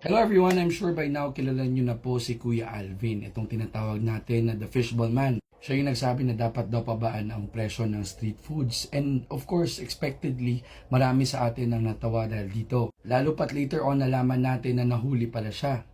Hello everyone, I'm sure by now kilala nyo na po si Kuya Alvin, itong tinatawag natin na the fishball man. Siya yung nagsabi na dapat daw pabaan ang presyo ng street foods. And of course, expectedly, marami sa atin ang natawa dahil dito. Lalo pat later on nalaman natin na nahuli pala siya.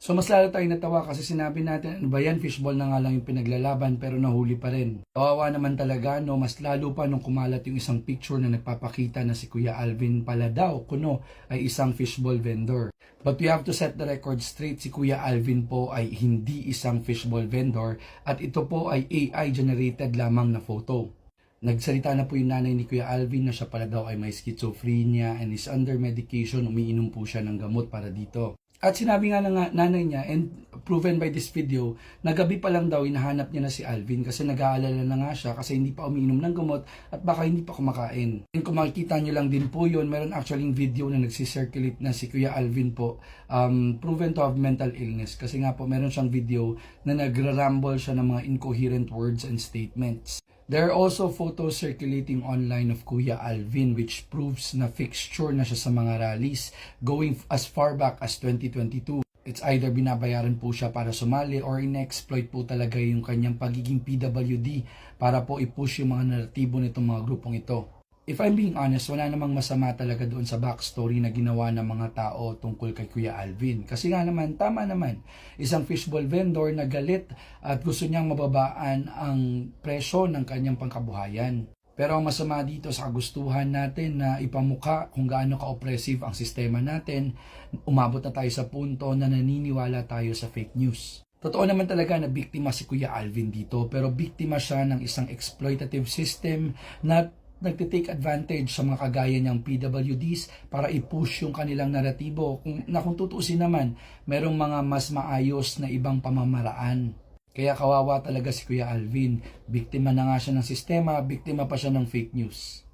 So mas lalo tayong natawa kasi sinabi natin, ano ba yan, fishball na nga lang yung pinaglalaban pero nahuli pa rin. Kawawa naman talaga, no, mas lalo pa nung kumalat yung isang picture na nagpapakita na si Kuya Alvin pala daw, kuno, ay isang fishball vendor. But we have to set the record straight, si Kuya Alvin po ay hindi isang fishball vendor at ito po ay AI generated lamang na photo. Nagsalita na po yung nanay ni Kuya Alvin na siya pala daw ay may schizophrenia and is under medication, umiinom po siya ng gamot para dito. At sinabi nga ng nanay niya, and proven by this video, na gabi pa lang daw hinahanap niya na si Alvin kasi nag-aalala na nga siya kasi hindi pa umiinom ng gamot at baka hindi pa kumakain. And kung makikita niyo lang din po yun, meron actually video na nagsisirculate na si Kuya Alvin po, um, proven to have mental illness. Kasi nga po meron siyang video na nagra-ramble siya ng mga incoherent words and statements. There are also photos circulating online of Kuya Alvin which proves na fixture na siya sa mga rallies going as far back as 2022. It's either binabayaran po siya para sumali or in-exploit po talaga yung kanyang pagiging PWD para po i-push yung mga naratibo nitong mga grupong ito. If I'm being honest, wala namang masama talaga doon sa backstory na ginawa ng mga tao tungkol kay Kuya Alvin. Kasi nga naman, tama naman, isang fishball vendor na galit at gusto niyang mababaan ang presyo ng kanyang pangkabuhayan. Pero ang masama dito sa kagustuhan natin na ipamukha kung gaano ka-oppressive ang sistema natin, umabot na tayo sa punto na naniniwala tayo sa fake news. Totoo naman talaga na biktima si Kuya Alvin dito, pero biktima siya ng isang exploitative system na nagtitake advantage sa mga kagaya niyang PWDs para i-push yung kanilang naratibo kung, na kung tutuusin naman, merong mga mas maayos na ibang pamamaraan. Kaya kawawa talaga si Kuya Alvin. Biktima na nga siya ng sistema, biktima pa siya ng fake news.